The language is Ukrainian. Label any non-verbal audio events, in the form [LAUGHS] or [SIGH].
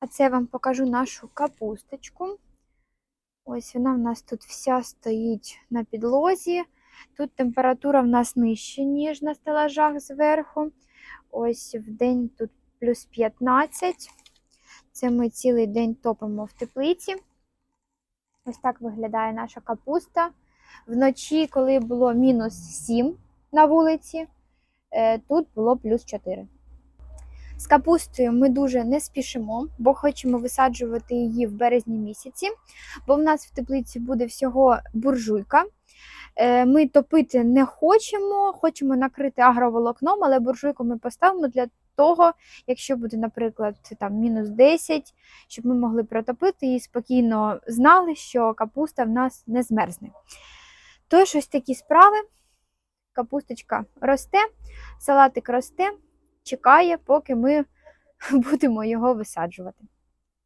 А це я вам покажу нашу капусточку. Ось вона в нас тут вся стоїть на підлозі. Тут температура в нас нижча, ніж на стелажах зверху. Ось в день тут плюс 15. Це ми цілий день топимо в теплиці. Ось так виглядає наша капуста. Вночі, коли було мінус 7 на вулиці, е, тут було плюс 4. З капустою ми дуже не спішимо, бо хочемо висаджувати її в березні місяці, бо в нас в теплиці буде всього буржуйка. Е, Ми топити не хочемо, хочемо накрити агроволокном, але буржуйку ми поставимо для того, якщо буде, наприклад, там мінус 10, щоб ми могли протопити і спокійно знали, що капуста в нас не змерзне. Тож ось такі справи. Капусточка росте, салатик росте, чекає, поки ми [LAUGHS] будемо його висаджувати.